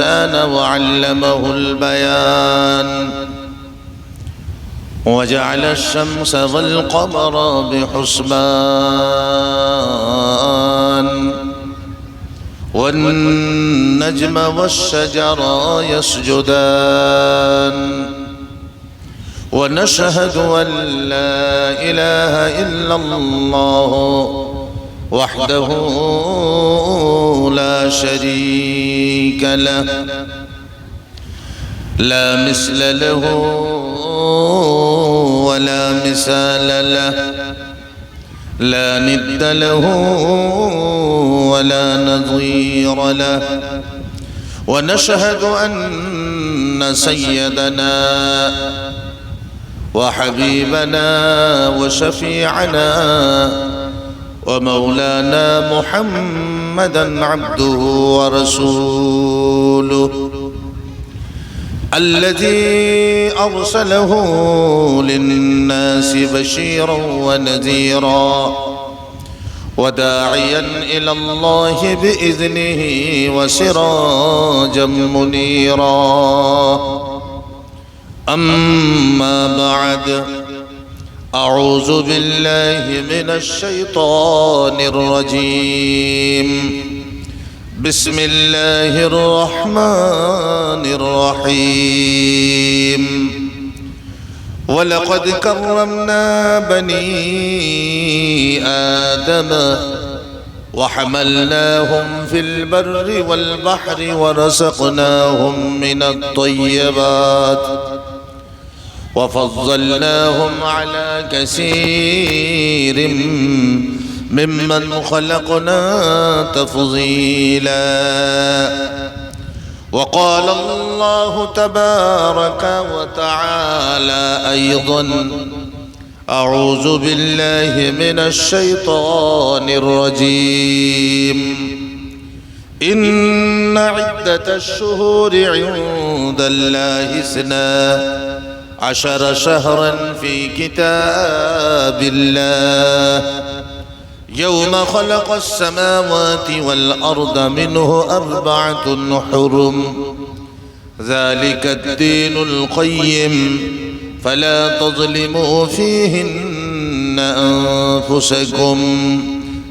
الإنسان وعلمه البيان. وجعل الشمس والقمر بحسبان. والنجم والشجر يسجدان. ونشهد أن لا إله إلا الله وحده لا شريك له. لا مثل له ولا مثال له. لا ند له ولا نظير له. ونشهد أن سيدنا وحبيبنا وشفيعنا ومولانا محمدا عبده ورسوله الذي أرسله للناس بشيرا ونذيرا وداعيا إلى الله بإذنه وسراجا منيرا. أما بعد أعوذ بالله من الشيطان الرجيم. بسم الله الرحمن الرحيم. ولقد كرمنا بني آدم وحملناهم في البر والبحر ورزقناهم من الطيبات. وفضلناهم على كثير ممن خلقنا تفضيلا. وقال الله تبارك وتعالى أيضا أعوذ بالله من الشيطان الرجيم. إن عدة الشهور عند الله اثنا عشر شهرا في كتاب الله. يوم خلق السماوات والأرض منه أربعة حرم. ذلك الدين القيم. فلا تظلموا فيهن أنفسكم.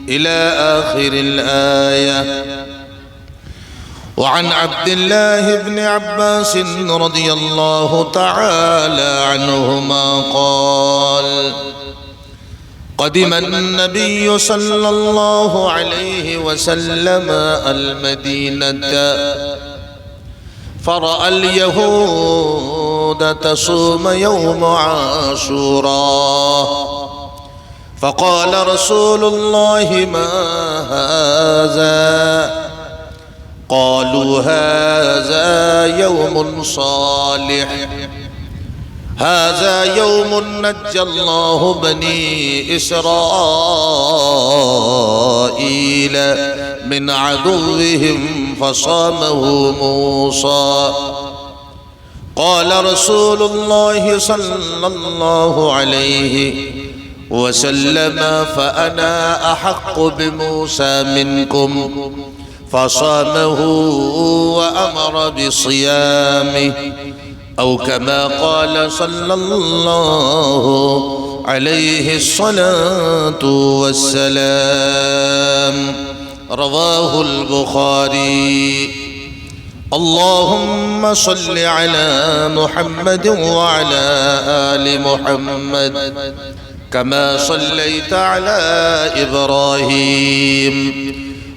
إلى آخر الآية. وعن عبد الله بن عباس رضي الله تعالى عنهما قال قدم النبي صلى الله عليه وسلم المدينة فرأى اليهود تصوم يوم عاشوراء فقال رسول الله ما هذا؟ قالوا هذا يوم صالح. هذا يوم نجى الله بني إسرائيل من عدوهم فصامه موسى. قال رسول الله صلى الله عليه وسلم فأنا أحق بموسى منكم. فصامه وأمر بصيامه. أو كما قال صلى الله عليه الصلاة والسلام. رواه البخاري. اللهم صل على محمد وعلى آل محمد كما صليت على إبراهيم.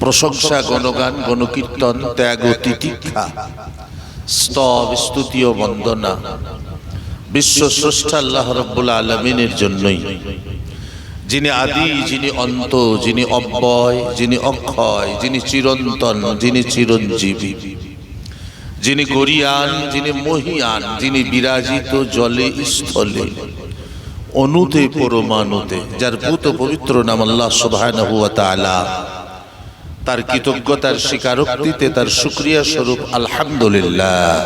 প্রশংসা, গণগান, গণকীর্তন, ত্যাগ ও তিতিক্ষা স্তব, স্তুতি ও বন্দনা। বিশ্ব স্রষ্টা আল্লাহ রব্বুল আলমিনের জন্যই। যিনি আদি, যিনি অন্ত, যিনি অব্যয়, যিনি অক্ষয়, যিনি চিরন্তন, যিনি চিরঞ্জীবী। যিনি গরিয়ান, যিনি মহিয়ান, যিনি বিরাজিত জলে, স্থলে। অনুতে, পরমাণুতে, যার ভূত পবিত্র নাম আল্লাহ তাআলা। তার কৃতজ্ঞতার স্বীকারোক্তিতে তার শুক্রিয়া স্বরূপ আলহামদুলিল্লাহ।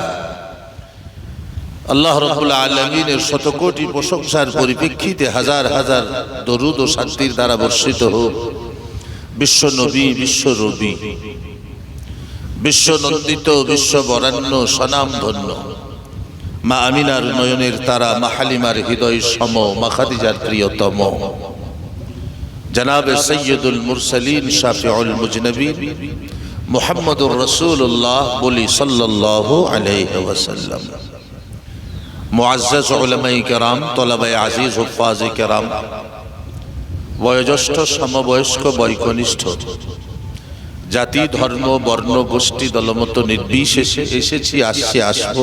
আল্লাহ রব্বুল আলমিনের শতকোটি প্রশংসার পরিপ্রেক্ষিতে হাজার হাজার দরুদ ও শান্তির দ্বারা বর্ষিত হোক। বিশ্ব নবী, বিশ্ব রবি। বিশ্ব নন্দিত, বিশ্ব বরান্য সনাম ধন্য মা আমিনার নয়নের তারা, মা হালিমার হৃদয় সম, মা খাদিজার প্রিয়তম। জনাব সৈয়দুল মুরসালিন শাফিউল মুজনবী মুহাম্মদুর রসুল্লাহ বলি সাল্লাল্লাহু আলাইহি ওয়াসাল্লাম। মুআজ্জাজ উলামায়ে কেরাম, তলাবায়ে আজিজ, হুফাজে কেরাম, বয়োজ্যেষ্ঠ সমবয়স্ক বৈকনিষ্ঠ জাতি, ধর্ম, বর্ণ, গোষ্ঠী, দলমত নির্বিশেষে এসেছি, আসছি, আসব।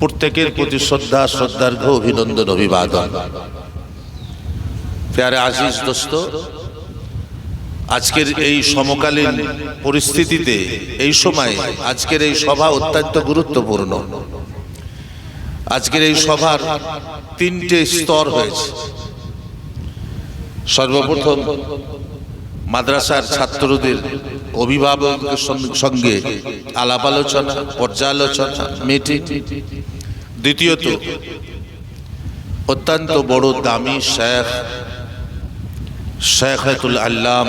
প্রত্যেকের প্রতি শ্রদ্ধা শ্রদ্ধার্ঘ অভিনন্দন, অভিবাদন। প্যারে আজিজ দোস্ত, আজকের এই সমকালীন পরিস্থিতিতে, এই সময় আজকের এই সভা অত্যন্ত গুরুত্বপূর্ণ। আজকের এই সভার তিনটে স্তর হয়েছে। সর্বপ্রথম, মাদ্রাসার ছাত্রদের অভিভাবকের সঙ্গে আলাপ আলোচনা, পর্যালোচনা, মিটিং। দ্বিতীয়ত, অত্যন্ত বড় দামি শেখ শেখাতুল আল্লাম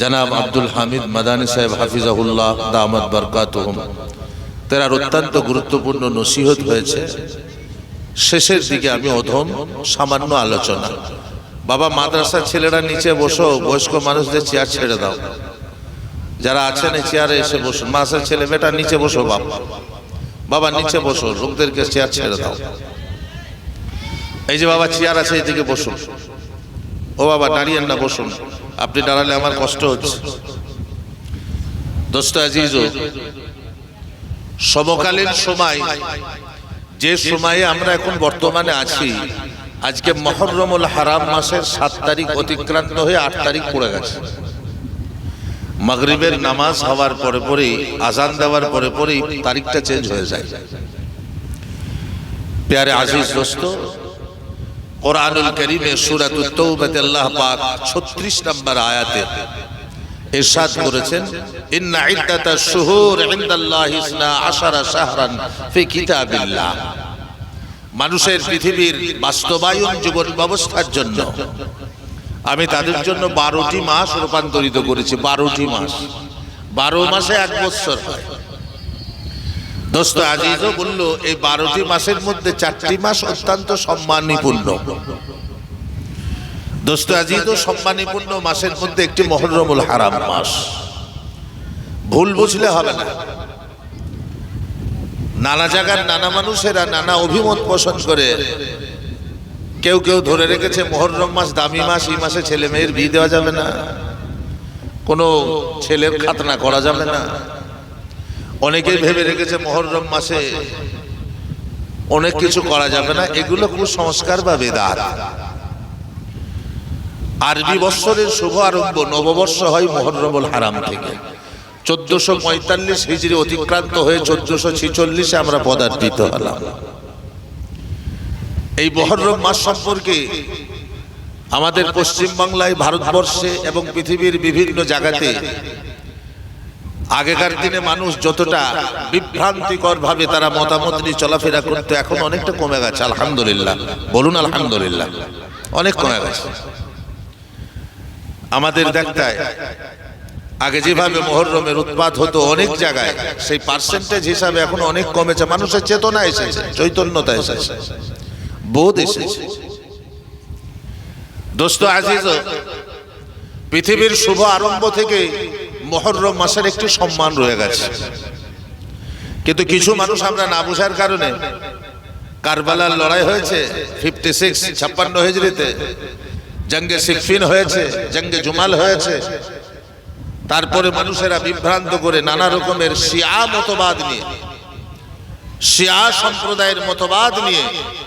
জনাব আব্দুল হামিদ মাদানী সাহেব হাফিজাহুল্লাহ দামদ বরকাত তার অত্যন্ত গুরুত্বপূর্ণ নসিহত হয়েছে। শেষের দিকে আমি অধম সামান্য আলোচনা। বাবা মাদ্রাসার ছেলেরা নিচে বসো, বয়স্ক মানুষদের চেয়ার ছেড়ে দাও। যারা আছেন এই চেয়ারে এসে বসুন। মাসের ছেলে বেটা নিচে বসো বাবা বাবা নিচে বসো, লোকদেরকে চেয়ার ছেড়ে দাও। এই যে বাবা চেয়ার আছে, এদিকে বসুন। ও বাবা দাঁড়িয়েন না, বসুন। আপনি দাঁড়ালে আমার কষ্ট হচ্ছে। দোস্ত আজিজ সমকালীন সময়, যে সময়ে আমরা এখন বর্তমানে আছি, আজকে মহরমুল হারাম মাসের সাত তারিখ অতিক্রান্ত হয়ে আট তারিখ পড়ে গেছে। মাগরিবের নামাজ হওয়ার পরে পরেই, আজান দেওয়ার পরে পরেই তারিখটা চেঞ্জ হয়ে যায়। প্যারে আজিজ দোস্ত কোরআনুল করিমে সুরাত তৌবাতে আল্লাহ পাক 36 নম্বর আয়াতে ইরশাদ করেছেন, ইন্না ইদ্দাতাশ শুহুর ইনদাল্লাহি ইসনা আশারা শাহরান ফি কিতাবিল্লাহ। মানুষের পৃথিবীর বাস্তবায়ন জীবন ব্যবস্থার জন্য আমি তাদের জন্য বারোটি মাস রূপান্তরিত করেছি, বারোটি মাস। বারো মাসে এক বছর হয়। দোস্ত আজিজও বলল, এই বারোটি মাসের মধ্যে চারটি মাস অত্যন্ত সম্মানীপূর্ণ। দোস্ত আজিজও সম্মানীপূর্ণ মাসের মধ্যে একটি মহরমুল হারাম মাস। ভুল বুঝলে হবে না। নানা জায়গার নানা মানুষেরা নানা অভিমত পোষণ করে। কেউ কেউ ধরে রেখেছে, মহরম মাস দামি মাস, এই মাসে ছেলে মেয়ের বিয়ে দেওয়া যাবে না। কোনো ছেলের খাতনা করা যাবে না। অনেকেই ভেবে রেখেছে মহরম মাসে অনেক কিছু করা যাবে না। এগুলো কুসংস্কার বা বেদাত। আরবি বৎসরের শুভ আরম্ভ নববর্ষ হয় মহরমুল হারাম থেকে। চোদ্দশো পঁয়তাল্লিশ হিজড়ি অতিক্রান্ত হয়ে চোদ্দশো ছিচল্লিশে আমরা পদার্পিত হলাম। এই মহরম মাস সম্পর্কে আমাদের পশ্চিমবাংলায় ভারতবর্ষে এবং পৃথিবীর বিভিন্ন জায়গাতে আগেকার দিনে মানুষ যতটা বিভ্রান্তিকর ভাবে তারা মতামত নিয়ে চলাফেরা করতো এখন অনেকটা কমে গেছে আলহামদুলিল্লাহ। বলুন আলহামদুলিল্লাহ। অনেক কমে গেছে। আমাদের দেখতায় আগে যেভাবে মহরমের উৎপাদ হতো অনেক জায়গায় সেই পার্সেন্টেজ হিসাবে এখন অনেক কমেছে মানুষের চেতনা এসেছে চৈতন্যতা এসেছে। বোধ এসেছে। দোস্ত আজিজ পৃথিবীর শুভ আরম্ভ থেকে মহরম মাসের একটি সম্মান রয়ে গেছে। কিন্তু কিছু মানুষ আমরা না বোঝার কারণে কারবালার লড়াই হয়েছে ফিফটি সিক্স ছাপ্পান্ন হেজরিতে জঙ্গে সিফিন হয়েছে, জঙ্গে জুমাল হয়েছে। তারপরে মানুষেরা বিভ্রান্ত করে নানা রকমের শিয়া মতবাদ নিয়ে, শিয়া সম্প্রদায়ের মতবাদ নিয়ে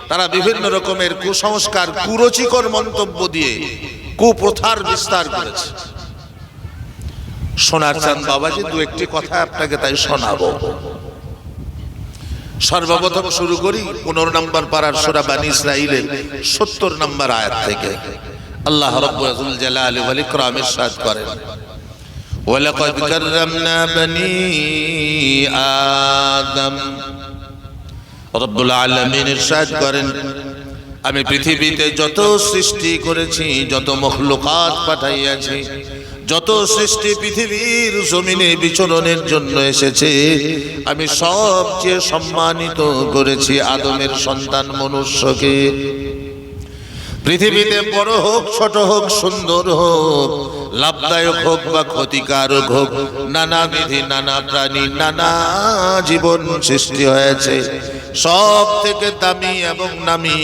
তারা বিভিন্ন রকমের কুসংস্কার, কুরচিকর মন্তব্য দিয়ে কুপ্রথার বিস্তার করেছে। সোনার চাঁদ বাবাজি দু একটি কথা আপনাকে তাই শোনাবো সর্বপ্রথম শুরু করি পনেরো নম্বর পাড়ার সোরা বানী ইসরাইলের সত্তর নম্বর আয়াত থেকে আল্লাহ রব্বুল জালাল ওয়াল ইকরাম ইরশাদ করেন ولقد كرمنا بني آدم রব্বুল আলামিন ইরশাদ করেন আমি পৃথিবীতে যত সৃষ্টি করেছি যত মখলুকাত পাঠাইয়াছি যত সৃষ্টি পৃথিবীর জমিনে বিচরণের জন্য এসেছে, আমি সবচেয়ে সম্মানিত করেছি আদমের সন্তান মনুষ্যকে। পৃথিবীতে বড় হোক, ছোট হোক, সুন্দর হোক, লাভদায়ক হোক বা ক্ষতিকারক হোক, নানা বিধি, নানা প্রাণী, নানা জীবন সৃষ্টি হয়েছে। সব থেকে দামি এবং নামি,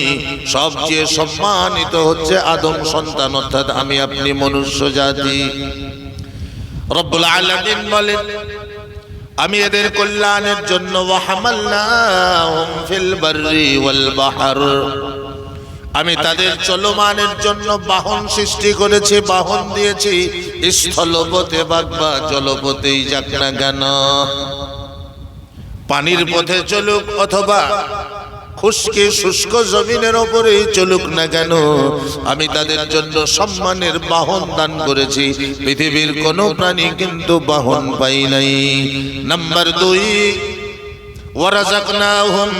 সবচেয়ে সম্মানিত হচ্ছে আদম সন্তান, অর্থাৎ আমি আপনি মনুষ্য জাতি। বলেন, আমি এদের কল্যাণের জন্য আমি তাদের চলমানের জন্য বাহন সৃষ্টি করেছি, বাহন দিয়েছি। স্থলপথে বাগবা, জলপথেই যাক না কেন। পানির পথে চলুক অথবা খুশকি শুষ্ক জমিনের ওপরে চলুক না কেন? আমি তাদের জন্য সম্মানের বাহন দান করেছি। পৃথিবীর কোনো প্রাণী কিন্তু বাহন পাই নাই। নাম্বার দুই ওয়ারাজাকনাহুম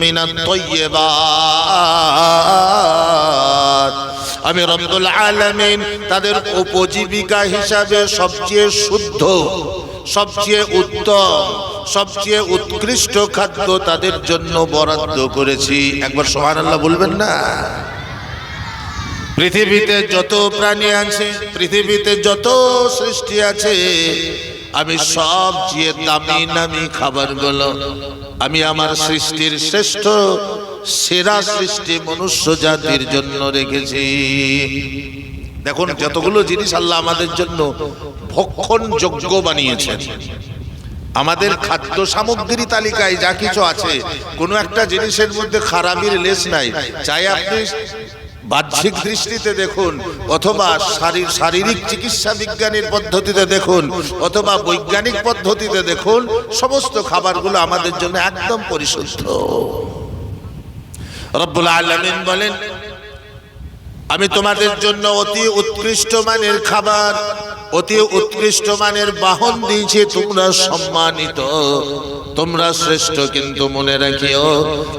মিনাত তৈয়বাত। আমি রব্বুল আলামিন তাদের উপজীবিকা হিসাবে সবচেয়ে শুদ্ধ সবচেয়ে উত্তম, সবচেয়ে উৎকৃষ্ট খাদ্য তাদের জন্য বরাদ্দ করেছি। একবার সুবহানাল্লাহ বলবেন না? পৃথিবীতে যত প্রাণী আছে, পৃথিবীতে যত সৃষ্টি আছে, আমি সবচেয়ে দামি নামি খাবারগুলো, আমি আমার সৃষ্টির শ্রেষ্ঠ সেরা সৃষ্টি মনুষ্য জাতির জন্য রেখেছি। দেখুন যতগুলো জিনিস আল্লাহ আমাদের জন্য ভক্ষণ যোগ্য বানিয়েছেন। আমাদের খাদ্য সামগ্রী তালিকায় যা কিছু আছে কোনো একটা জিনিসের মধ্যে খারাপির লেস নাই। চাই আপনি বাহ্যিক দৃষ্টিতে দেখুন অথবা শারীর শারীরিক চিকিৎসা বিজ্ঞানের পদ্ধতিতে দেখুন অথবা বৈজ্ঞানিক পদ্ধতিতে দেখুন সমস্ত খাবারগুলো আমাদের জন্য একদম পরিশুদ্ধ। রব্বুল আলামিন বলেন আমি তোমাদের জন্য অতি উৎকৃষ্ট মানের খাবার, অতি উৎকৃষ্ট মানের বাহন দিয়েছি, তোমরা সম্মানিত। তোমরা শ্রেষ্ঠ কিন্তু মনে রাখিও,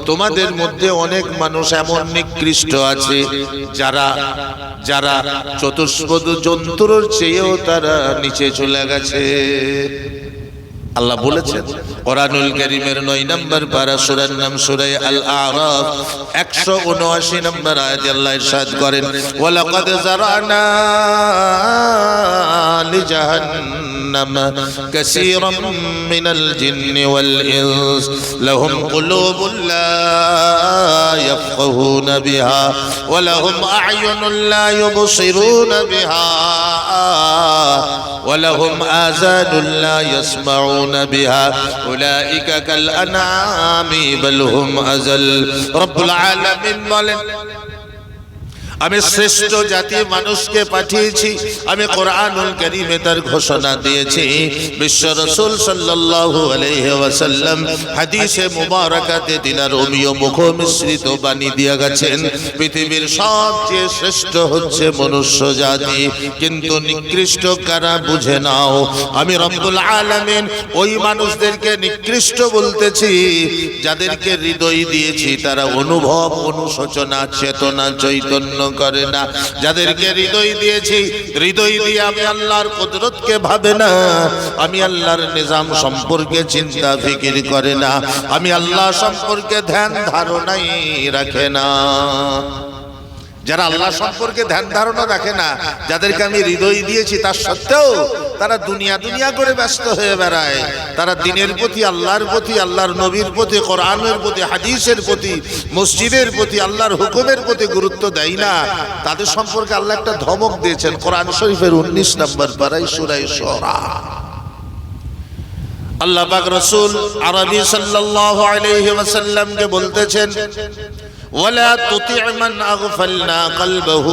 তোমাদের মধ্যে অনেক মানুষ এমন নিকৃষ্ট আছে, যারা যারা চতুষ্পদ জন্তুর চেয়েও তারা নিচে চলে গেছে। আল্লাহ বলেছেন, কোরআনুল কারীমের 9 নম্বর পারা সূরার নাম সূরা আল আরাফ 179 নম্বর আয়াতে আল্লাহ ইরশাদ করেন, ওয়ালাকাদ জারানা লিজাহান্নাম কাসীরাম মিনাল জিন্নি ওয়াল ইনস, লাহুম কুলুবুন লা ইয়াফকাহুনা বিহা, ওয়া লাহুম আ'য়ুনুন লা ইউবসিরুনা বিহা। ولهم آذان لا يسمعون بها. أولئك كالأنعام بل هم أزل. رب العالمين আমি শ্রেষ্ঠ জাতি মানুষকে পাঠিয়েছি। আমি কোরআনুল কারীমে তার ঘোষণা দিয়েছি। বিশ্ব রসুল সাল্লাল্লাহু আলাইহি ওয়াসাল্লাম হাদিসে মুবারাকাতে তিনার অমীয় মুখ মিশ্রিত বাণী দিয়া গেছেন। পৃথিবীর সবচেয়ে শ্রেষ্ঠ হচ্ছে মনুষ্য জাতি। কিন্তু নিকৃষ্ট কারা বুঝে নাও। আমি রব্বুল আলামিন ওই মানুষদেরকে নিকৃষ্ট বলতেছি যাদেরকে হৃদয় দিয়েছি তারা অনুভব অনুশোচনা চেতনা চৈতন্য করে না। যাদেরকে হৃদয় দিয়েছি, হৃদয় দিয়ে আমি আল্লাহর কুদরতকে ভাবে না। আমি আল্লাহর নিজাম সম্পর্কে চিন্তা, ফিকির করে না। আমি আল্লাহ সম্পর্কে ধ্যান, ধারণাই রাখে না। যারা আল্লাহ সম্পর্কে ধ্যান ধারণা রাখে না, যাদেরকে আমি হৃদয় দিয়েছি, তার সত্ত্বেও তারা দুনিয়া দুনিয়া করে ব্যস্ত হয়ে বেড়ায়। তারা দিনের প্রতি, আল্লাহর প্রতি, আল্লাহর নবীর প্রতি, কোরআনের প্রতি, হাদিসের প্রতি, মসজিদের প্রতি, আল্লাহর হুকুমের প্রতি গুরুত্ব দেয় না। তাদের সম্পর্কে আল্লাহ একটা ধমক দিয়েছেন, কোরআন শরীফের উনিশ নম্বর পাড়াই সুরাই সরা আল্লাহ পাক রসুল আরবি আলাইহি ওয়াসাল্লামকে বলতেছেন ولا تطع من أغفلنا قلبه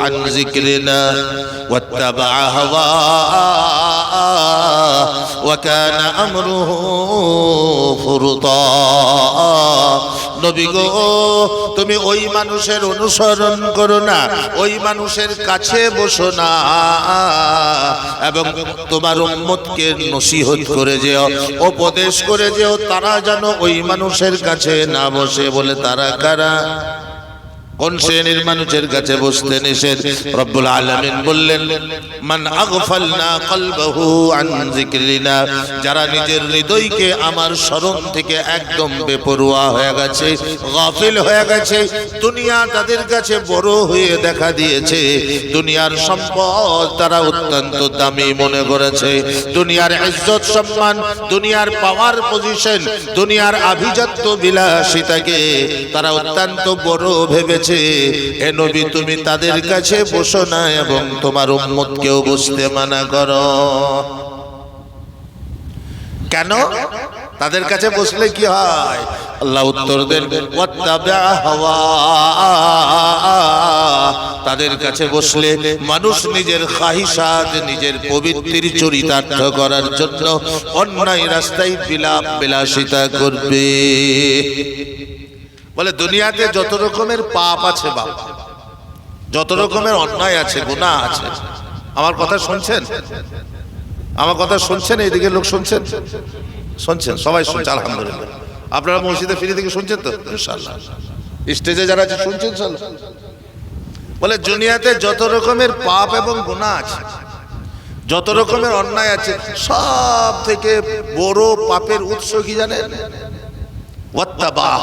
عن ذكرنا واتبع هواه وكان أمره فرطا নবী গো, তুমি ওই মানুষের অনুসরণ করো না, ওই মানুষের কাছে বসো না। এবং তোমার উম্মতকে নসিহত করে যেও, উপদেশ করে যেও, তারা যেন ওই মানুষের কাছে না বসে বলে তারা কারা? কোন শ্রেণির মানুষের কাছে বসতে নিষেধ? রব্বুল আলামিন বললেন, মান আগফালনা কলবাহু আন যারা নিজের হৃদয়কে আমার স্মরণ থেকে একদম বেপরোয়া হয়ে গেছে, গাফিল হয়ে গেছে, দুনিয়া তাদের কাছে বড় হয়ে দেখা দিয়েছে, দুনিয়ার সম্পদ তারা অত্যন্ত দামি মনে করেছে, দুনিয়ার ইজ্জত সম্মান, দুনিয়ার পাওয়ার পজিশন দুনিয়ার আভিজাত্য বিলাসিতাকে তারা অত্যন্ত বড় ভেবেছে হে নবী, তুমি তাদের কাছে বসো না এবং তোমার উম্মতকেও বসতে মানা করো। কেন? তাদের কাছে বসলে কি হয়? আল্লাহ উত্তর দেন তাদের কাছে বসলে মানুষ নিজের খাহিসাত, নিজের পবিত্রির চরিতার্থ করার জন্য অন্যায় রাস্তায় বিলাপ বিলাসিতা করবে। বলে, দুনিয়াতে যত রকমের পাপ আছে বাবা যত রকমের অন্যায় আছে, গুনাহ আছে, আমার কথা শুনছেন? আমার কথা শুনছেন? এইদিকে লোক শুনছেন? শুনছেন? সবাই শুনছে, আলহামদুলিল্লাহ। আপনারা মসজিদে ফিরে থেকে শুনছেন তো? স্টেজে যারা আছে, শুনছেন? বলে, দুনিয়াতে যত রকমের পাপ এবং গুনাহ আছে, যত রকমের অন্যায় আছে, সব থেকে বড় পাপের উৎস কি জানেন?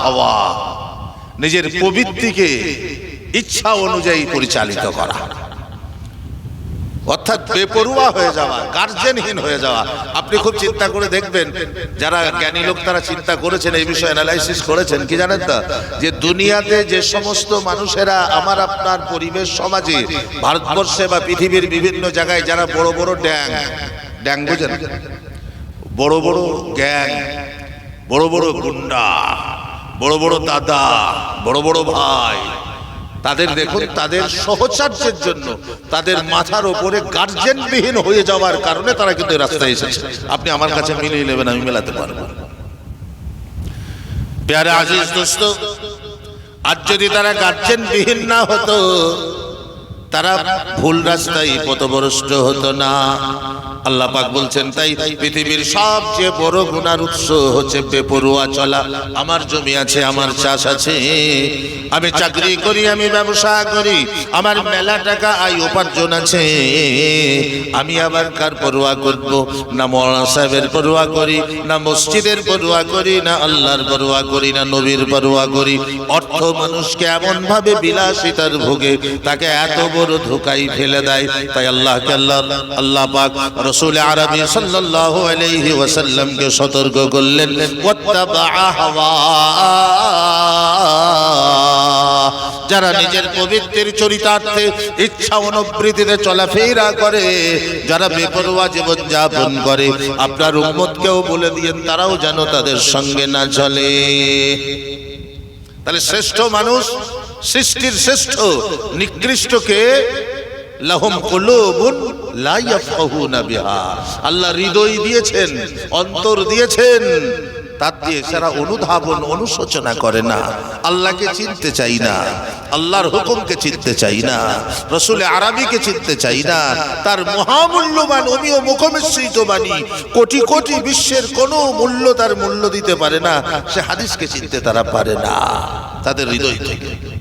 হাওয়া। নিজের প্রবৃত্তিকে ইচ্ছা অনুযায়ী পরিচালিত করা। অর্থাৎ বেপরুয়া হয়ে যাওয়া গার্জেনহীন হয়ে যাওয়া। আপনি খুব চিন্তা করে দেখবেন যারা জ্ঞানী লোক তারা চিন্তা করেছেন এই বিষয়ে অ্যানালাইসিস করেছেন। কি জানেন তো? যে দুনিয়াতে যে সমস্ত মানুষেরা আমার আপনার পরিবেশ সমাজে ভারতবর্ষে বা পৃথিবীর বিভিন্ন জায়গায় যারা বড় বড় ড্যাং ড্যাং বোঝেন? বড় বড় গ্যাং বড় বড় গুন্ডা, বড় বড় দাদা, বড় বড় ভাই। তাদের দেখুন, তাদের সহচার্যের জন্য, তাদের মাথার ওপরে গার্জেনবিহীন হয়ে যাওয়ার কারণে তারা কিন্তু রাস্তায় এসেছে। আপনি আমার কাছে মিলিয়ে নেবেন, আমি মেলাতে পারব। পেয়ারে আজিজ দোস্ত, আর যদি তারা গার্জেনবিহীন না হতো, তারা ভুল রাস্তায় পথভ্রষ্ট হতো না। আল্লাহ পাক বলছেন, তাই পৃথিবীর সবচেয়ে বড় গুনার উৎস হচ্ছে বেপরোয়া চলা। আমার জমি আছে, আমার চাষ আছে। আমি চাকরি করি, আমি ব্যবসা করি, আমার মেলা টাকা আয় উপার্জন আছে। আমি আবার কার পরোয়া করব? না মৌলানা সাহেবের পরোয়া করি, না মসজিদের পরোয়া করি, না আল্লাহর পরোয়া করি, না নবীর পরোয়া করি। অর্থ মানুষকে এমন ভাবে বিলাসিতার ভোগে তাকে এত বড় ধোকাই ফেলে দেয়। তাই আল্লাহকে আল্লাহ আল্লাহ পাক রসুল আরবি সাল্লাল্লাহু ওয়াসাল্লামকে সতর্ক করলেন যারা নিজের পবিত্রের চরিতার্থে ইচ্ছা অনুবৃত্তিতে চলাফেরা করে, যারা বেপরোয়া জীবন যাপন করে, আপনার উম্মতকেও বলে দিয়েন, তারাও যেন তাদের সঙ্গে না চলে। তাহলে শ্রেষ্ঠ মানুষ, সৃষ্টির শ্রেষ্ঠ নিকৃষ্টকে লাহুম কুলুবুন লা ইয়াফকাহুনা আল্লাহ হৃদয় দিয়েছেন, অন্তর দিয়েছেন। তার দিয়ে সারা অনুধাবন, অনুশোচনা করে না। আল্লাহকে চিনতে চাই না। আল্লাহর হুকুমকে চিনতে চাই না। রসুল আরবিকে চিনতে চাই না। তার মহামূল্যবান অমীয় মুখমিশ্রিত বাণী কোটি কোটি বিশ্বের কোনো মূল্য তার মূল্য দিতে পারে না। সে হাদিসকে চিনতে তারা পারে না। তাদের হৃদয় থেকে।